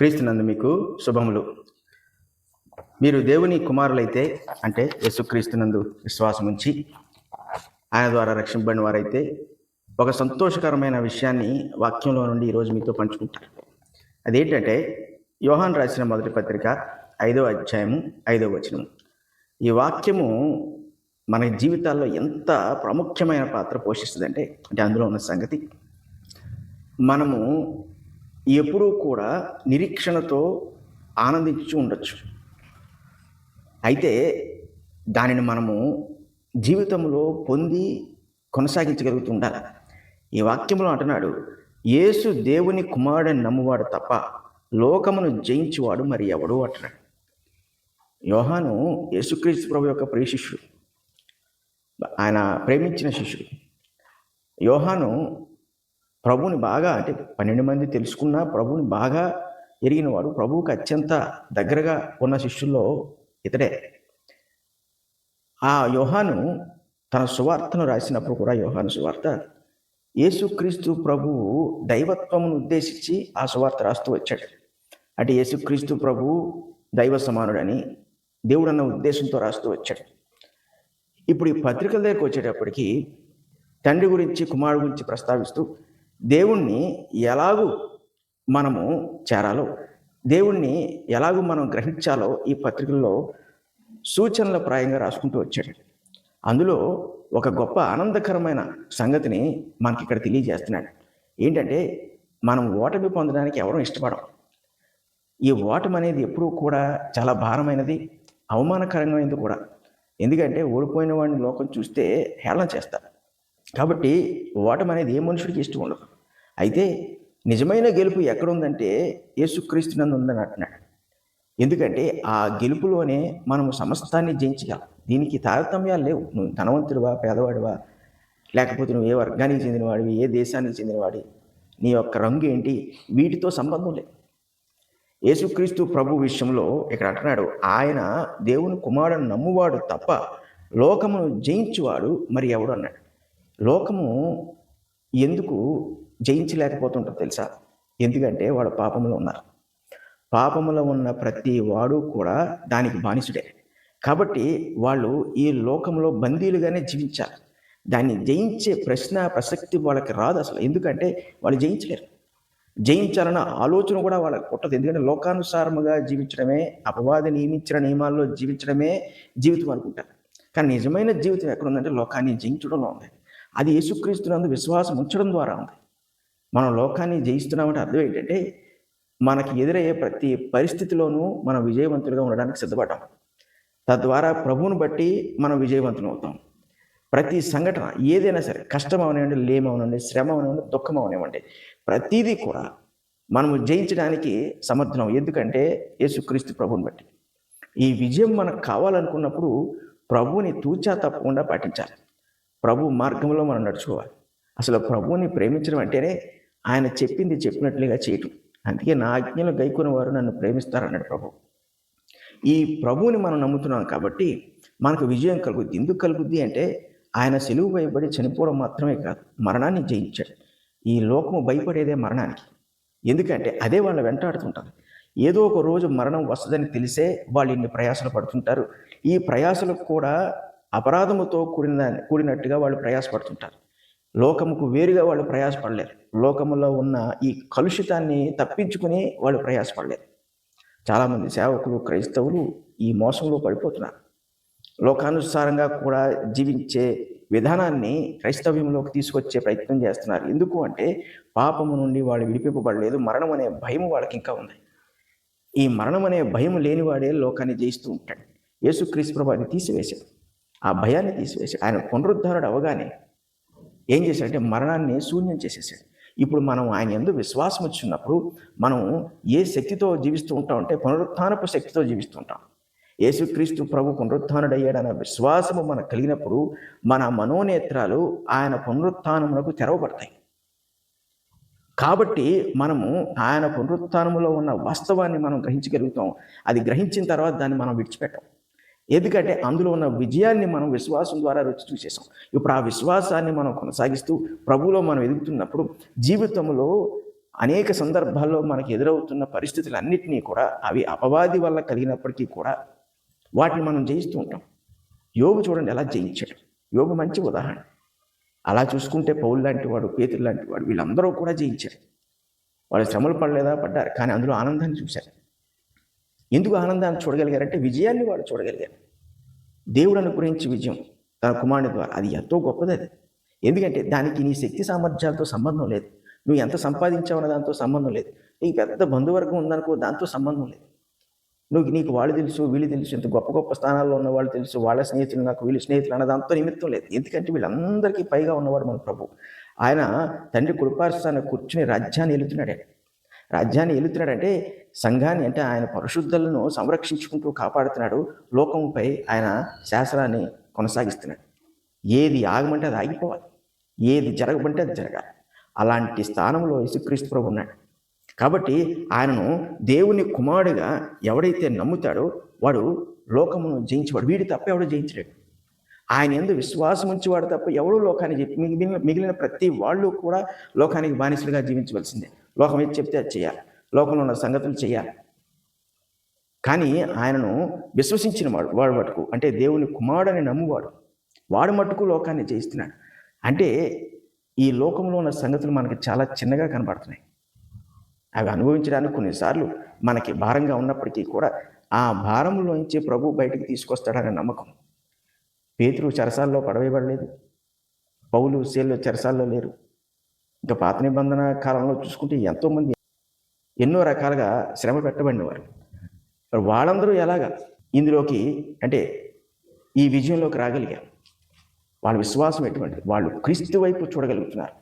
క్రీస్తునందు మీకు శుభములు. మీరు దేవుని కుమారులైతే అంటే యేసుక్రీస్తునందు విశ్వాసం ఉంచి ఆయన ద్వారా రక్షింపబడిన వారైతే ఒక సంతోషకరమైన విషయాన్ని వాక్యంలో నుండి ఈరోజు మీతో పంచుకుంటారు అదేంటంటే యోహాన్ రాసిన మొదటి పత్రిక ఐదో అధ్యాయము ఐదో వచనము. ఈ వాక్యము మన జీవితాల్లో ఎంత ప్రాముఖ్యమైన పాత్ర పోషిస్తుందంటే అంటే అందులో ఉన్న సంగతి. మనము ఎప్పుడూ కూడా నిరీక్షణతో ఆనందించి ఉండొచ్చు. అయితే దానిని మనము జీవితంలో పొంది కొనసాగించగలుగుతుండాలి ఈ వాక్యంలో అంటున్నాడు యేసు దేవుని కుమారుడని నమ్మువాడు తప్ప లోకమును జయించువాడు మరి ఎవడు? అంటున్నాడు. యోహాను యేసుక్రీస్తు ప్రభు యొక్క ప్రియ శిష్యుడు. ఆయన ప్రేమించిన శిష్యుడు. యోహాను ప్రభువుని బాగా అంటే పన్నెండు మంది తెలుసుకున్న ప్రభువుని బాగా ఎరిగినవాడు ప్రభువుకి అత్యంత దగ్గరగా ఉన్న శిష్యుల్లో ఇతడే. ఆ యోహాను తన సువార్తను రాసినప్పుడు కూడా యోహాను సువార్త యేసుక్రీస్తు ప్రభువు దైవత్వమును ఉద్దేశించి ఆ సువార్త రాస్తూ వచ్చాడు. అంటే యేసుక్రీస్తు ప్రభువు దైవ సమానుడని దేవుడన్న ఉద్దేశంతో రాస్తూ వచ్చాడు. ఇప్పుడు ఈ పత్రికల దగ్గరికి వచ్చేటప్పటికి తండ్రి గురించి కుమారుడు గురించి ప్రస్తావిస్తూ దేవుణ్ణి ఎలాగూ మనము చేరాలో దేవుణ్ణి ఎలాగూ మనం గ్రహించాలో ఈ పత్రికల్లో సూచనల ప్రాయంగా రాసుకుంటూ వచ్చాడు. అందులో ఒక గొప్ప ఆనందకరమైన సంగతిని మనకి ఇక్కడ తెలియజేస్తున్నాడు. ఏంటంటే మనం ఓటమి పొందడానికి ఎవరూ ఇష్టపడం ఈ ఓటమి అనేది ఎప్పుడూ కూడా చాలా భారమైనది అవమానకరమైనది కూడా. ఎందుకంటే ఓడిపోయిన వాడిని లోకం చూస్తే హేళన చేస్తారు. కాబట్టి ఓటమి అనేది ఏ మనుషుడికి ఇష్టం ఉండదు. అయితే నిజమైన గెలుపు ఎక్కడుందంటే యేసుక్రీస్తునందు ఉందని అంటున్నాడు. ఎందుకంటే ఆ గెలుపులోనే మనము సమస్తాన్ని జయించగలం. దీనికి తారతమ్యాలు లేవు. నువ్వు ధనవంతుడివా పేదవాడివా లేకపోతే నువ్వు ఏ వర్గానికి చెందినవాడివి ఏ దేశానికి చెందినవాడి నీ యొక్క రంగు ఏంటి? వీటితో సంబంధం లేదు. యేసుక్రీస్తు ప్రభు విషయంలో ఇక్కడ అంటున్నాడు ఆయన దేవుని కుమారుడు నమ్మువాడు తప్ప లోకమును జయించువాడు మరి ఎవడు అన్నాడు? లోకము ఎందుకు జయించలేకపోతుంటారు తెలుసా? ఎందుకంటే వాడు పాపంలో ఉన్నారు. పాపములో ఉన్న ప్రతి వాడు కూడా దానికి బానిసుడే. కాబట్టి వాళ్ళు ఈ లోకంలో బందీలుగానే జీవించాలి. దాన్ని జయించే ప్రశ్న ప్రసక్తి వాళ్ళకి రాదు అసలు. ఎందుకంటే వాళ్ళు జయించలేరు. జయించాలన్న ఆలోచన కూడా వాళ్ళకి పుట్టదు. ఎందుకంటే లోకానుసారముగా జీవించడమే అపవాది నియమించిన నియమాల్లో జీవించడమే జీవితం అనుకుంటారు. కానీ నిజమైన జీవితం ఎక్కడుందంటే లోకాన్ని జయించడంలో ఉంది. అది యేసుక్రీస్తునందు విశ్వాసం ఉంచడం ద్వారా ఉంది. మనం లోకాన్ని జయిస్తున్నామంటే అర్థం ఏంటంటే మనకి ఎదురయ్యే ప్రతి పరిస్థితిలోనూ మనం విజయవంతులుగా ఉండడానికి సిద్ధపడ్డాం. తద్వారా ప్రభువుని బట్టి మనం విజయవంతులు అవుతాం. ప్రతి సంఘటన ఏదైనా సరే కష్టం అవనివ్వండి లేమ అవనివ్వండి శ్రమ అవనివ్వండి దుఃఖం అవనివ్వండి ప్రతిదీ కూడా మనము జయించడానికి సమర్థనం ఎందుకంటే యేసుక్రీస్తు ప్రభువుని బట్టి. ఈ విజయం మనకు కావాలనుకున్నప్పుడు ప్రభువుని తూచా తప్పకుండా పాటించాలి. ప్రభు మార్గంలో మనం నడుచుకోవాలి. అసలు ప్రభువుని ప్రేమించడం అంటేనే ఆయన చెప్పింది చెప్పినట్లుగా చేయటం. అందుకే నా ఆజ్ఞలు గైకున్న వారు నన్ను ప్రేమిస్తారన్నాడు ప్రభు. ఈ ప్రభువుని మనం నమ్ముతున్నాం కాబట్టి మనకు విజయం కలుగుద్ది. ఎందుకు కలుగుద్ది అంటే ఆయన సెలువు భయపడి చనిపోవడం మాత్రమే కాదు మరణాన్ని జయించాడు. ఈ లోకము భయపడేదే మరణానికి. ఎందుకంటే అదే వాళ్ళ వెంటాడుతుంటారు ఏదో ఒక రోజు మరణం వస్తుందని తెలిసే వాళ్ళు ఇన్ని ప్రయాసలు పడుతుంటారు. ఈ ప్రయాసలకు కూడా అపరాధముతో కూడిన కూడినట్టుగా వాళ్ళు ప్రయాసపడుతుంటారు. లోకముకు వేరుగా వాళ్ళు ప్రయాసపడలేరు. లోకములో ఉన్న ఈ కలుషితాన్ని తప్పించుకుని వాళ్ళు ప్రయాసపడలేరు. చాలామంది సేవకులు క్రైస్తవులు ఈ మోసంలో పడిపోతున్నారు. లోకానుసారంగా కూడా జీవించే విధానాన్ని క్రైస్తవ్యంలోకి తీసుకొచ్చే ప్రయత్నం చేస్తున్నారు. ఎందుకు అంటే పాపము నుండి వాళ్ళు విడిపింపబడలేదు. మరణం అనే భయం వాళ్ళకి ఇంకా ఉంది. ఈ మరణం అనే భయం లేనివాడే లోకాన్ని జయిస్తూ ఉంటాడు. యేసుక్రీస్తు ప్రభాని అది తీసివేశాడు. ఆ భయాన్ని తీసివేశాడు. ఆయన పునరుద్ధారుడు అవగానే ఏం చేశాడంటే మరణాన్ని శూన్యం చేసేసాడు ఇప్పుడు మనం ఆయన ఎందు విశ్వాసం వచ్చినప్పుడు మనం ఏ శక్తితో జీవిస్తూ ఉంటాం అంటే పునరుత్నపు శక్తితో జీవిస్తూ ఉంటాం. యేసుక్రీస్తు ప్రభు పునరుత్డయ్యాడన్న విశ్వాసము మనకు కలిగినప్పుడు మన మనోనేత్రాలు ఆయన పునరుత్థానమునకు తెరవబడతాయి. కాబట్టి మనము ఆయన పునరుత్నములో ఉన్న వాస్తవాన్ని మనం గ్రహించగలుగుతాం. అది గ్రహించిన తర్వాత దాన్ని మనం విడిచిపెట్టాం. ఎందుకంటే అందులో ఉన్న విజయాన్ని మనం విశ్వాసం ద్వారా రుచి చూసేసాం. ఇప్పుడు ఆ విశ్వాసాన్ని మనం కొనసాగిస్తూ ప్రభువులో మనం ఎదుగుతున్నప్పుడు జీవితంలో అనేక సందర్భాల్లో మనకి ఎదురవుతున్న పరిస్థితులన్నింటినీ కూడా అవి అపవాది వల్ల కలిగినప్పటికీ కూడా వాటిని మనం జయిస్తూ ఉంటాం. యోగు చూడండి ఎలా జయించాడు. యోగు మంచి ఉదాహరణ. అలా చూసుకుంటే పౌలు లాంటి వాడు పేతులు లాంటి వాడు వీళ్ళందరూ కూడా జయించారు. వాళ్ళు శ్రమలు పడలేదా పడ్డారు. కానీ అందులో ఆనందాన్ని చూశారు. ఎందుకు ఆనందాన్ని చూడగలిగారంటే విజయాన్ని వాడు చూడగలిగారు దేవుడు అనుగ్రహించి విజయం తన కుమారుని ద్వారా. అది ఎంతో గొప్పది అది. ఎందుకంటే దానికి నీ శక్తి సామర్థ్యాలతో సంబంధం లేదు. నువ్వు ఎంత సంపాదించావన్న దాంతో సంబంధం లేదు. నీకు పెద్ద బంధువర్గం ఉందనుకో దాంతో సంబంధం లేదు. నువ్వు నీకు వాళ్ళు తెలుసు వీళ్ళు తెలుసు ఇంత గొప్ప గొప్ప స్థానాల్లో ఉన్న వాళ్ళు తెలుసు వాళ్ళ స్నేహితులు నాకు వీళ్ళు స్నేహితులు అన్న దాంతో నిమిత్తం లేదు. ఎందుకంటే వీళ్ళందరికీ పైగా ఉన్నవాడు మన ప్రభు. ఆయన తండ్రి కుడిపార్శ్వాన కూర్చుని రాజ్యాన్ని వెళుతున్నాడు రాజ్యాన్ని ఎలుతున్నాడంటే సంఘాన్ని అంటే ఆయన పరిశుద్ధులను సంరక్షించుకుంటూ కాపాడుతున్నాడు లోకంపై ఆయన శాసనాన్ని కొనసాగిస్తున్నాడు. ఏది ఆగమంటే అది ఆగిపోవాలి. ఏది జరగమంటే అది జరగాలి. అలాంటి స్థానంలో యేసుక్రీస్తు ప్రభు ఉన్నాడు. కాబట్టి ఆయనను దేవుని కుమారుడిగా ఎవడైతే నమ్ముతాడో వాడు లోకమును జయించేవాడు. వీడి తప్ప ఎవడు జయించలేడు. ఆయన ఎందు విశ్వాసం ఉంచేవాడు తప్ప ఎవడు లోకాన్ని మిగిలిన మిగిలిన ప్రతి వాళ్ళు కూడా లోకానికి బానిసలుగా జీవించవలసిందే. లోకం ఏది చెప్తే అది చేయాలి. లోకంలో ఉన్న సంగతులు చేయాలి. కానీ ఆయనను విశ్వసించిన వాడు వాడు మటుకు. అంటే దేవుని కుమారుడని నమ్మువాడు. వాడు మటుకు లోకాన్ని జయిస్తున్నాడు. అంటే ఈ లోకంలో ఉన్న సంగతులు మనకి చాలా చిన్నగా కనబడుతున్నాయి. అవి అనుభవించడానికి కొన్నిసార్లు మనకి భారంగా ఉన్నప్పటికీ కూడా ఆ భారంలోంచి ప్రభు బయటికి తీసుకొస్తాడనే నమ్మకం. పేతురు చెరసాల్లో పడవేయబడలేదు. పౌలు సేల్లో చెరసాల్లో లేరు. ఇంకా పాత నిబంధన కాలంలో చూసుకుంటే ఎంతోమంది ఎన్నో రకాలుగా శ్రమ పెట్టబడిన వారు వాళ్ళందరూ ఎలాగా ఇందులోకి అంటే ఈ విజయంలోకి రాగలిగారు? వాళ్ళ విశ్వాసం ఎటువంటి వాళ్ళు క్రీస్తు వైపు చూడగలుగుతున్నారు.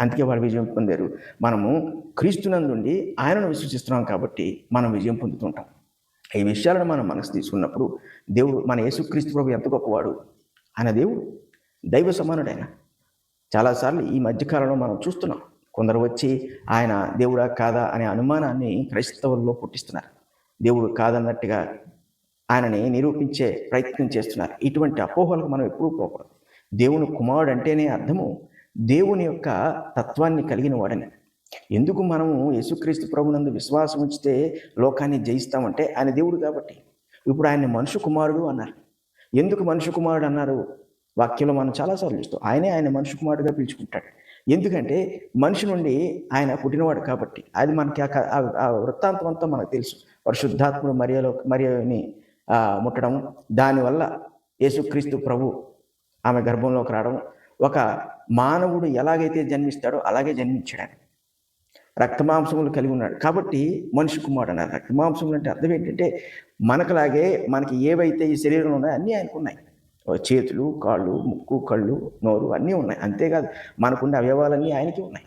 అందుకే వాళ్ళు విజయం పొందారు. మనము క్రీస్తునందుండి ఆయనను విశ్వసిస్తున్నాం కాబట్టి మనం విజయం పొందుతుంటాం. ఈ విషయాలను మనం మనసు తీసుకున్నప్పుడు దేవుడు మన యేసుక్రీస్తు ప్రభు ఎంత గొప్పవాడు? ఆయన దేవుడు. దైవ సమానుడైన. చాలాసార్లు ఈ మధ్యకాలంలో మనం చూస్తున్నాం. కొందరు వచ్చి ఆయన దేవుడా కాదా అనే అనుమానాన్ని క్రైస్తవుల్లో పుట్టిస్తున్నారు. దేవుడు కాదన్నట్టుగా ఆయనని నిరూపించే ప్రయత్నం చేస్తున్నారు. ఇటువంటి అపోహలకు మనం ఎప్పుడూ పోకూడదు. దేవుని కుమారుడు అంటేనే అర్థము. దేవుని యొక్క తత్వాన్ని కలిగిన వాడని. ఎందుకు మనము యేసుక్రీస్తు ప్రభునందు విశ్వాసం ఉంచితే లోకాన్ని జయిస్తామంటే ఆయన దేవుడు కాబట్టి. ఇప్పుడు ఆయన్ని మనుషు కుమారుడు అన్నారు. ఎందుకు మనుషు కుమారుడు అన్నారు? వాక్యంలో మనం చాలాసార్లు చూస్తాం. ఆయనే ఆయన మనుషు కుమారుడుగా పిలుచుకుంటాడు. ఎందుకంటే మనిషి నుండి ఆయన పుట్టినవాడు కాబట్టి. అది మనకి ఆ ఆ- వృత్తాంతం అంతా మనకు తెలుసు. పరిశుద్ధాత్ముడు మరియలో మరియని ముట్టడం. దానివల్ల యేసుక్రీస్తు ప్రభు ఆమె గర్భంలోకి రావడం. ఒక మానవుడు ఎలాగైతే జన్మిస్తాడో అలాగే జన్మించాడు. రక్తమాంసములు కలిగి ఉన్నాడు. కాబట్టి మనిషి కుమారుడు అన్నారు. రక్తమాంసములు అంటే అర్థం ఏంటంటే మనకులాగే మనకి ఏవైతే ఈ శరీరంలో ఉన్నాయో అన్నీ ఆయనకు ఉన్నాయి. చేతులు కాళ్ళు ముక్కు కళ్ళు నోరు అన్నీ ఉన్నాయి. అంతేకాదు మనకుండే అవయవాలన్నీ ఆయనకి ఉన్నాయి.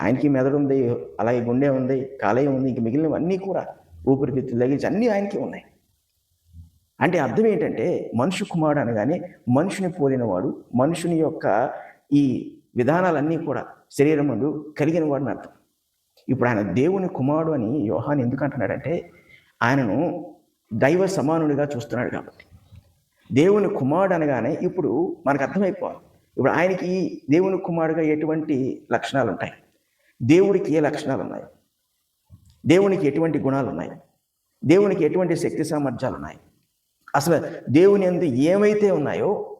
ఆయనకి మెదడు ఉంది అలాగే గుండె ఉంది కాలేయం ఉంది ఇంక మిగిలినవన్నీ కూడా ఊపిరితిత్తులు లగేజ్ అన్నీ ఆయనకి ఉన్నాయి. అంటే అర్థం ఏంటంటే మనుషు కుమారుడు అనగానే మనుషుని పోలినవాడు మనుషుని యొక్క ఈ విధానాలన్నీ కూడా శరీరం ముందు కలిగిన వాడిని అర్థం. ఇప్పుడు ఆయన దేవుని కుమారుడు అని యోహాన్ ఎందుకు అంటున్నాడంటే ఆయనను దైవ సమానుడిగా చూస్తున్నాడు కాబట్టి. దేవుని కుమారుడు అనగానే ఇప్పుడు మనకు అర్థమైపోవాలి. ఇప్పుడు ఆయనకి దేవుని కుమారుడుగా ఎటువంటి లక్షణాలు ఉంటాయి? దేవుడికి ఏ లక్షణాలు ఉన్నాయి? దేవునికి ఎటువంటి గుణాలు ఉన్నాయి? దేవునికి ఎటువంటి శక్తి సామర్థ్యాలు ఉన్నాయి? అసలు దేవుని అందు ఏమైతే ఉన్నాయో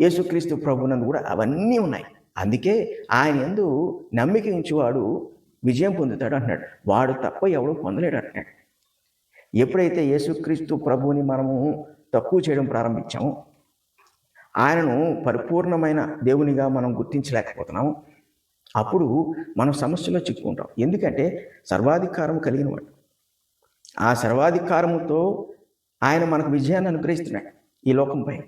యేసుక్రీస్తు ప్రభునందు కూడా అవన్నీ ఉన్నాయి. అందుకే ఆయన ఎందు నమ్మిక ఉంచేవాడు విజయం పొందుతాడు అంటున్నాడు. వాడు తప్ప ఎవడు పొందలేడు అంటున్నాడు. ఎప్పుడైతే యేసుక్రీస్తు ప్రభువుని మనము తక్కువ చేయడం ప్రారంభించాము. ఆయనను పరిపూర్ణమైన దేవునిగా మనం గుర్తించలేకపోతున్నాము. అప్పుడు మనం సమస్యలో చిక్కుకుంటాం. ఎందుకంటే సర్వాధికారం కలిగిన వాడు. ఆ సర్వాధికారముతో ఆయన మనకు విజయాన్ని అనుగ్రహిస్తున్నాడు ఈ లోకంపై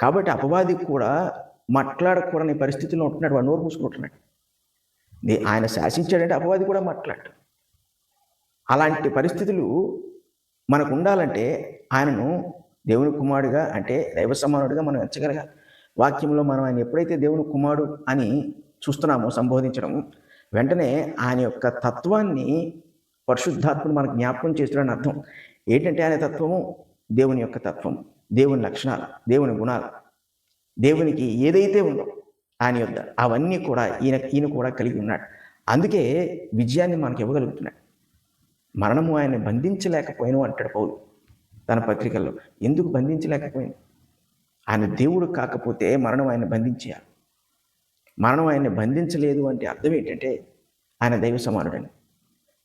కాబట్టి అపవాది కూడా మాట్లాడకూడని పరిస్థితిలో ఉంటున్నాడు. వాడు నోరు మూసుకుంటున్నాడు ఆయన శాసించాడంటే అపవాది కూడా మాట్లాడు అలాంటి పరిస్థితులు మనకు ఉండాలంటే ఆయనను దేవుని కుమారుడిగా అంటే దైవ సమానుడిగా మనం ఎంచగలగాలి వాక్యంలో మనం ఆయన ఎప్పుడైతే దేవుని కుమారుడు అని చూస్తున్నామో సంబోధించడం వెంటనే ఆయన యొక్క తత్వాన్ని పరిశుద్ధాత్ముడు మనకు జ్ఞాపకం చేస్తున్నాడని అర్థం. ఏంటంటే ఆయన తత్వము? దేవుని యొక్క తత్వం దేవుని లక్షణాలు దేవుని గుణాలు. దేవునికి ఏదైతే ఉందో ఆయన యొద్ద అవన్నీ కూడా ఈయన ఈయన కూడా కలిగి ఉన్నాడు. అందుకే విజయాన్ని మనకి ఇవ్వగలుగుతున్నాడు. మరణము ఆయన బంధించలేకపోయాను అంటాడు పౌలు. తన పత్రికల్లో. ఎందుకు బంధించలేకపోయింది? ఆయన దేవుడు కాకపోతే మరణం ఆయన బంధించేయాలి. మరణం ఆయన్ని బంధించలేదు అంటే అర్థం ఏంటంటే ఆయన దైవ సమానుడని.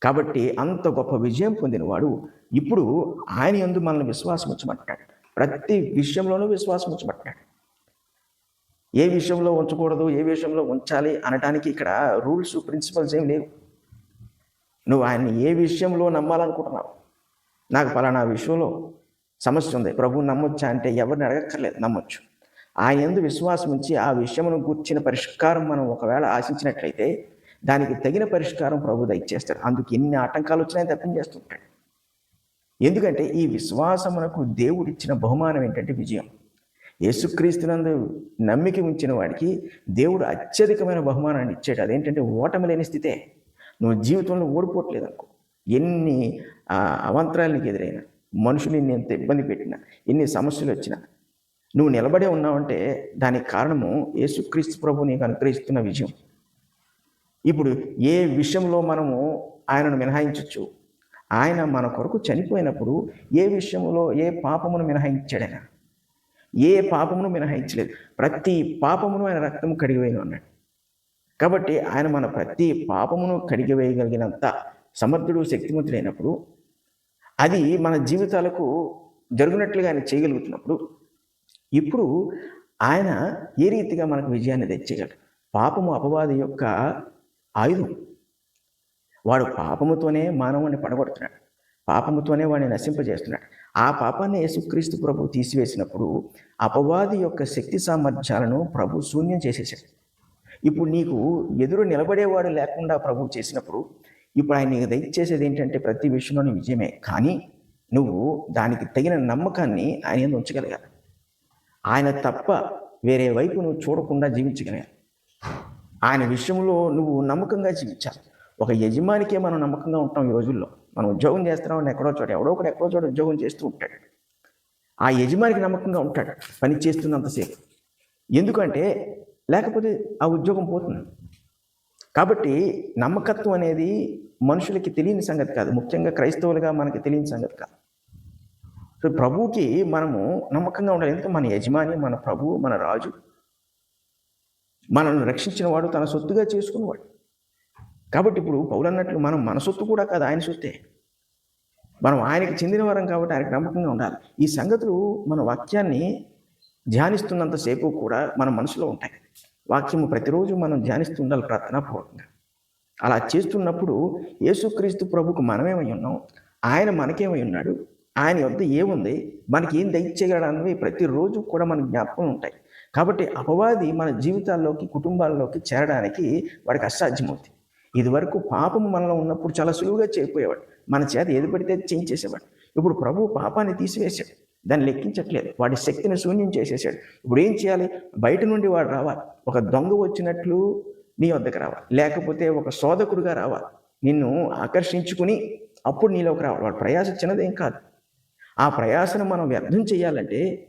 కాబట్టి అంత గొప్ప విజయం పొందినవాడు ఇప్పుడు ఆయన ఎందు మనల్ని విశ్వాసం ఉంచమంటున్నాడు. ప్రతి విషయంలోనూ విశ్వాసం ఉంచమంటున్నాడు. ఏ విషయంలో ఉంచకూడదు ఏ విషయంలో ఉంచాలి అనటానికి ఇక్కడ రూల్స్ ప్రిన్సిపల్స్ ఏం లేవు. నువ్వు ఆయన్ని ఏ విషయంలో నమ్మాలనుకుంటున్నావు? నాకు పలానా విషయంలో సమస్య ఉంది. ప్రభువు నమ్మొచ్చా అంటే ఎవరిని అడగక్కర్లేదు నమ్మొచ్చు. ఆయన ఎందు విశ్వాసం ఉంచి ఆ విషయమును గుర్చిన పరిష్కారం మనం ఒకవేళ ఆశించినట్లయితే దానికి తగిన పరిష్కారం ప్రభు దయచేస్తాడు. అందుకు ఎన్ని ఆటంకాలు వచ్చినాయి తప్పించేస్తుంటాడు ఎందుకంటే ఈ విశ్వాసమునకు దేవుడిచ్చిన బహుమానం ఏంటంటే విజయం. యేసుక్రీస్తునందు నమ్మిక ఉంచిన వాడికి దేవుడు అత్యధికమైన బహుమానాన్ని ఇచ్చాడు. అదేంటంటే ఓటమి లేని స్థితే. నువ్వు జీవితంలో ఓడిపోవట్లేదు అనుకో. ఎన్ని ఆ, అవాంతరాలు ఎదురైన మనుషులు ఎంత ఇబ్బంది పెట్టినా ఎన్ని సమస్యలు వచ్చినా నువ్వు నిలబడే ఉన్నావంటే దానికి కారణము యేసుక్రీస్తు ప్రభు నీకు అనుగ్రహిస్తున్న విజయం. ఇప్పుడు ఏ విషయంలో మనము ఆయనను మినహాయించవచ్చు ఆయన మన కొరకు చనిపోయినప్పుడు ఏ విషయంలో ఏ పాపమును మినహాయించాడైనా ఏ పాపమును మినహాయించలేదు? ప్రతి పాపమును ఆయన రక్తము కడిగివేయను అన్నాడు. కాబట్టి ఆయన మన ప్రతి పాపమును కడిగివేయగలిగినంత సమర్థుడు శక్తిమంతుడైనప్పుడు అది మన జీవితాలకు జరిగినట్లుగా ఆయన చేయగలుగుతున్నప్పుడు ఇప్పుడు ఆయన ఏ రీతిగా మనకు విజయాన్ని తెచ్చేయగలడు పాపము అపవాది యొక్క ఆయుధం. వాడు పాపముతోనే మానవుని పడగొడుతున్నాడు. పాపముతోనే వాడిని నశింపజేస్తున్నాడు. ఆ పాపాన్ని యేసుక్రీస్తు ప్రభు తీసివేసినప్పుడు అపవాది యొక్క శక్తి సామర్థ్యాలను ప్రభు శూన్యం చేసేసాడు ఇప్పుడు నీకు ఎదురు నిలబడేవాడు లేకుండా ప్రభు చేసినప్పుడు ఇప్పుడు ఆయన నీకు దయచేసేది ఏంటంటే ప్రతి విషయంలోని విజయమే. కానీ నువ్వు దానికి తగిన నమ్మకాన్ని ఆయన ఉంచగలగాలి? ఆయన తప్ప వేరే వైపు నువ్వు చూడకుండా జీవించగలగాలి. ఆయన విషయంలో నువ్వు నమ్మకంగా జీవించాలి. ఒక యజమానికే మనం నమ్మకంగా ఉంటాం ఈ రోజుల్లో. మనం ఉద్యోగం చేస్తున్నామని ఎక్కడో చోట ఎవడో ఒకటి ఎక్కడో చోట ఉద్యోగం చేస్తూ ఉంటాడు. ఆ యజమానికి నమ్మకంగా ఉంటాడు పని చేస్తున్నంతసేపు. ఎందుకంటే లేకపోతే ఆ ఉద్యోగం పోతుంది. కాబట్టి నమ్మకత్వం అనేది మనుషులకి తెలియని సంగతి కాదు. ముఖ్యంగా క్రైస్తవులుగా మనకి తెలియని సంగతి కాదు. సో ప్రభువుకి మనము నమ్మకంగా ఉండాలి. ఎందుకంటే మన యజమాని మన ప్రభువు మన రాజు మనల్ని రక్షించిన వాడు తన సొత్తుగా చేసుకున్నవాడు. కాబట్టి ఇప్పుడు పౌలు అన్నట్లు మనం మన సొత్తు కూడా కాదు ఆయన సొత్తే. మనం ఆయనకి చెందిన వారం కాబట్టి ఆయనకు నమ్మకంగా ఉండాలి. ఈ సంగతులు మన వాక్యాన్ని ధ్యానిస్తున్నంతసేపు కూడా మన మనసులో ఉంటాయి. వాక్యము ప్రతిరోజు మనం ధ్యానిస్తూ ఉండాలి ప్రార్థనాపూర్వకంగా అలా చేస్తున్నప్పుడు యేసుక్రీస్తు ప్రభుకు మనమేమై ఉన్నాం? ఆయన మనకేమై ఉన్నాడు? ఆయన వద్ద ఏముంది? మనకి ఏం దయచేయగలడు అనేవి ప్రతిరోజు కూడా మన జ్ఞాపకం ఉంటాయి. కాబట్టి అపవాది మన జీవితాల్లోకి కుటుంబాల్లోకి చేరడానికి వాడికి అసాధ్యమవుతుంది. ఇదివరకు పాపము మనలో ఉన్నప్పుడు చాలా సులువుగా చేయిపోయేవాడు మన చేత ఏది పడితే చేయించేసేవాడు. ఇప్పుడు ప్రభు పాపాన్ని తీసివేశాడు. దాన్ని లెక్కించట్లేదు. వాడి శక్తిని శూన్యం చేసేసాడు. ఇప్పుడు ఏం చేయాలి? బయట నుండి వాడు రావాలి. ఒక దొంగ వచ్చినట్లు నీ వద్దకు రావాలి. లేకపోతే ఒక శోధకుడుగా రావాలి. నిన్ను ఆకర్షించుకుని అప్పుడు నీలోకి రావాలి. వాడి ప్రయాస చిన్నదేం కాదు. ఆ ప్రయాసను మనం వ్యర్థం చేయాలంటే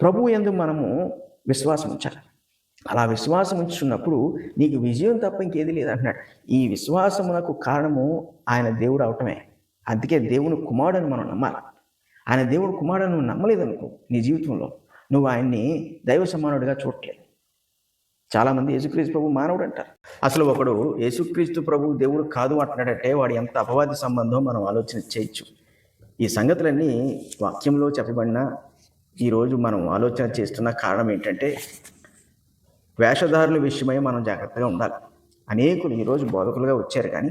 ప్రభు ఎందు మనము విశ్వాసం ఉంచాలి. అలా విశ్వాసం ఉంచున్నప్పుడు నీకు విజయం తప్ప ఇంకేది లేదంటున్నాడు ఈ విశ్వాసమునకు కారణము ఆయన దేవుడు అవటమే. అందుకే దేవుని కుమారుడు అని మనం నమ్మాలి. ఆయన దేవుడు కుమారుడు నువ్వు నమ్మలేదనుకో నీ జీవితంలో. నువ్వు ఆయన్ని దైవ సమానుడిగా చూడట్లేదు. చాలామంది యేసుక్రీస్తు ప్రభు మానవుడు అంటారు అసలు ఒకడు యేసుక్రీస్తు ప్రభు దేవుడు కాదు అంటున్నాడంటే వాడు ఎంత అపవాది సంబంధం మనం ఆలోచన చేయొచ్చు. ఈ సంగతులన్నీ వాక్యంలో చెప్పబడిన ఈరోజు మనం ఆలోచన చేస్తున్న కారణం ఏంటంటే వేషధారుల విషయమై మనం జాగ్రత్తగా ఉండాలి. అనేకులు ఈరోజు బోధకులుగా వచ్చారు కానీ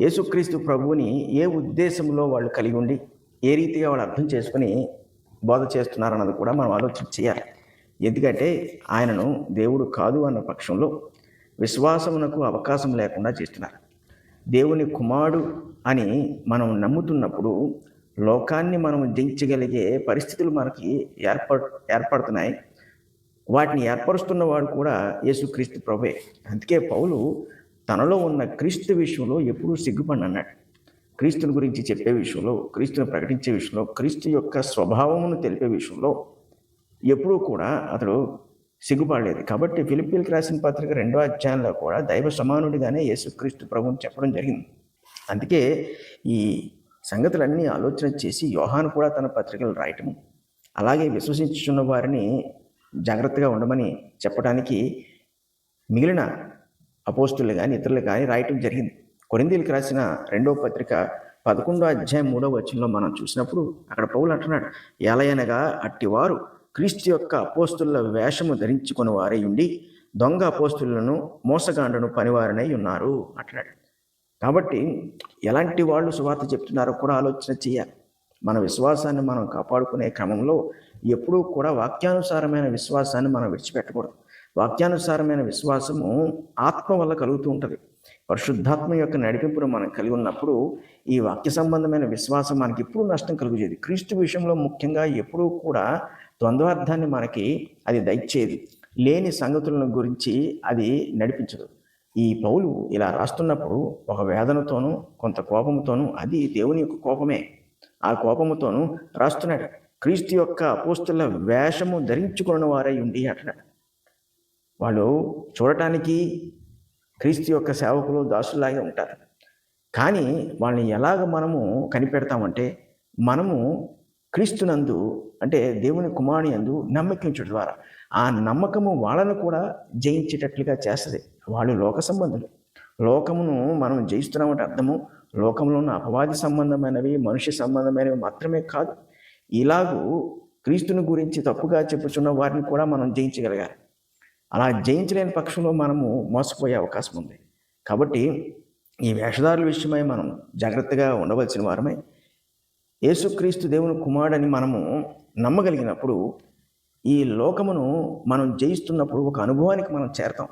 యేసుక్రీస్తు ప్రభువుని ఏ ఉద్దేశంలో వాళ్ళు కలిగి ఉండి ఏ రీతిగా వాళ్ళు అర్థం చేసుకుని బోధ చేస్తున్నారన్నది కూడా మనం ఆలోచన చేయాలి. ఎందుకంటే ఆయనను దేవుడు కాదు అన్న పక్షంలో విశ్వాసమునకు అవకాశం లేకుండా చేస్తున్నారు. దేవుని కుమారుడు అని మనం నమ్ముతున్నప్పుడు లోకాన్ని మనం జయించగలిగే పరిస్థితులు మనకి ఏర్పడ ఏర్పడుతున్నాయి. వాటిని ఏర్పరుస్తున్నవాడు కూడా యేసుక్రీస్తు ప్రభే అందుకే పౌలు తనలో ఉన్న క్రీస్తు విషయంలో ఎప్పుడూ సిగ్గుపడి అన్నాడు క్రీస్తుని గురించి చెప్పే విషయంలో క్రీస్తుని ప్రకటించే విషయంలో క్రీస్తు యొక్క స్వభావమును తెలిపే విషయంలో ఎప్పుడూ కూడా అతడు సిగ్గుపడలేదు. కాబట్టి ఫిలిప్పీలకు రాసిన పత్రిక రెండో అధ్యాయంలో కూడా దైవ సమానుడిగానే యేసుక్రీస్తు ప్రభుని చెప్పడం జరిగింది. అందుకే ఈ సంగతులన్నీ ఆలోచన చేసి యోహాను కూడా తన పత్రికలు రాయటం అలాగే విశ్వసించున్న వారిని జాగ్రత్తగా ఉండమని చెప్పడానికి మిగిలిన అపోస్తులు కానీ ఇతరులు కానీ రాయటం జరిగింది. కొరిందీలకు రాసిన రెండవ పత్రిక పదకొండో అధ్యాయం మూడవ వచనంలో మనం చూసినప్పుడు అక్కడ పౌలు అంటున్నాడు ఎలయనగా అట్టివారు క్రీస్తు యొక్క అపోస్తుల వేషము ధరించుకుని వారై ఉండి దొంగ అపోస్తులను మోసగాండను పనివారనై ఉన్నారు. అంటున్నాడు. కాబట్టి ఎలాంటి వాళ్ళు సువార్త చెప్తున్నారో కూడా ఆలోచన చేయాలి. మన విశ్వాసాన్ని మనం కాపాడుకునే క్రమంలో ఎప్పుడూ కూడా వాక్యానుసారమైన విశ్వాసాన్ని మనం విడిచిపెట్టకూడదు. వాక్యానుసారమైన విశ్వాసము ఆత్మ వల్ల కలుగుతూ ఉంటుంది. పరిశుద్ధాత్మ యొక్క నడిపింపును మనం కలిగి ఉన్నప్పుడు ఈ వాక్య సంబంధమైన విశ్వాసం మనకి ఎప్పుడూ నష్టం కలుగుచేది క్రీస్తు విషయంలో ముఖ్యంగా ఎప్పుడూ కూడా ద్వంద్వార్థాన్ని మనకి అది దయచేది లేని సంగతులను గురించి అది నడిపించదు. ఈ పౌలు ఇలా రాస్తున్నప్పుడు ఒక వేదనతోనూ కొంత కోపముతోనూ అది దేవుని యొక్క కోపమే. ఆ కోపముతోనూ రాస్తున్నాడు. క్రీస్తు యొక్క అపోస్తుల వేషము ధరించుకున్న వారై ఉండి అంటున్నాడు. వాళ్ళు చూడటానికి క్రీస్తు యొక్క సేవకులు దాసులాగే ఉంటారు. కానీ వాళ్ళని ఎలాగ మనము కనిపెడతామంటే మనము క్రీస్తునందు అంటే దేవుని కుమారుని అందు నమ్మకించడం ద్వారా. ఆ నమ్మకము వాళ్ళను కూడా జయించేటట్లుగా చేస్తుంది. వాళ్ళు లోక సంబంధులు. లోకమును మనం జయిస్తున్నామంటే అర్థము లోకంలో ఉన్న అపవాది సంబంధమైనవి మనుష్య సంబంధమైనవి మాత్రమే కాదు. ఇలాగూ క్రీస్తుని గురించి తప్పుగా చెప్పుచున్న వారిని కూడా మనం జయించగలగాలి. అలా జయించలేని పక్షంలో మనము మోసపోయే అవకాశం ఉంది. కాబట్టి ఈ వేషధారుల విషయమై మనం జాగ్రత్తగా ఉండవలసిన వారమై యేసుక్రీస్తు దేవుని కుమారుడని మనము నమ్మగలిగినప్పుడు ఈ లోకమును మనం జయిస్తున్నప్పుడు ఒక అనుభవానికి మనం చేరతాం.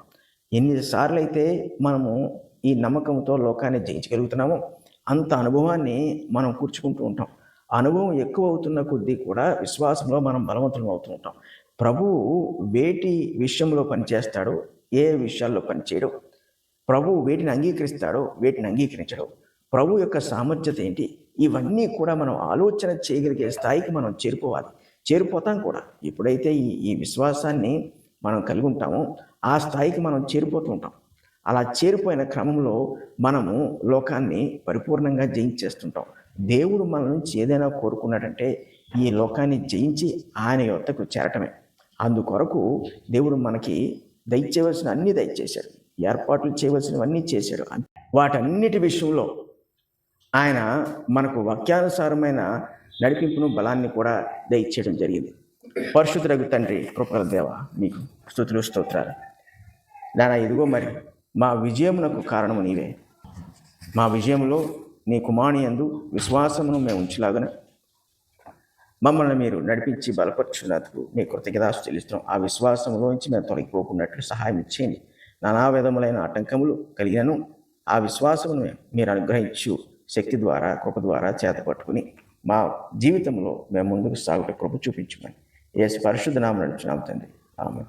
ఎన్నిసార్లు అయితే మనము ఈ నమ్మకంతో లోకాన్ని జయించగలుగుతున్నామో. అంత అనుభవాన్ని మనం కూర్చుకుంటూ ఉంటాం. అనుభవం ఎక్కువ అవుతున్న కొద్దీ కూడా విశ్వాసంలో మనం బలవంతులం అవుతూ ఉంటాం. ప్రభువు వేటి విషయంలో పనిచేస్తాడో ఏ విషయాల్లో పనిచేయడం ప్రభువు వేటిని అంగీకరిస్తాడో వేటిని అంగీకరించడు ప్రభు యొక్క సామర్థ్యత ఏంటి? ఇవన్నీ కూడా మనం ఆలోచన చేయగలిగే స్థాయికి మనం చేరుకోవాలి. చేరిపోతాం కూడా. ఎప్పుడైతే ఈ ఈ విశ్వాసాన్ని మనం కలిగి ఉంటామో ఆ స్థాయికి మనం చేరిపోతూ ఉంటాం. అలా చేరిపోయిన క్రమంలో మనము లోకాన్ని పరిపూర్ణంగా జయించేస్తుంటాం. దేవుడు మన నుంచి ఏదైనా కోరుకున్నాడంటే ఈ లోకాన్ని జయించి ఆయన యొక్కకు చేరటమే. అందుకొరకు దేవుడు మనకి దయచేయవలసిన అన్నీ దయచేశాడు. ఏర్పాట్లు చేయవలసినవన్నీ చేశాడు. వాటన్నిటి విషయంలో ఆయన మనకు వాక్యానుసారమైన నడిపింపును బలాన్ని కూడా దయచేయడం జరిగింది. పరిశుద్ధులకు తండ్రి కృపల దేవ మీకు స్థుతులు స్తోత్రాలు. నానా ఇదిగో మరి మా విజయమునకు కారణము నీవే. మా విజయంలో నీ కుమాణి అందు విశ్వాసమును మేము ఉంచలాగన మమ్మల్ని మీరు నడిపించి బలపరుచున్నందుకు మీ కృతజ్ఞతాసు చెల్లిస్తున్నాం. ఆ విశ్వాసంలోంచి మేము తొలగిపోకున్నట్లు సహాయం ఇచ్చేయండి. నానా విధములైన ఆటంకములు కలిగినను ఆ విశ్వాసమును మీరు అనుగ్రహించు శక్తి ద్వారా కృప ద్వారా చేత పట్టుకుని మా జీవితంలో మేము ముందుకు సాగుట కృప చూపించమని. ఏ పరిశుద్ధ నామం నడుచున్నాం తండ్రి. ఆమె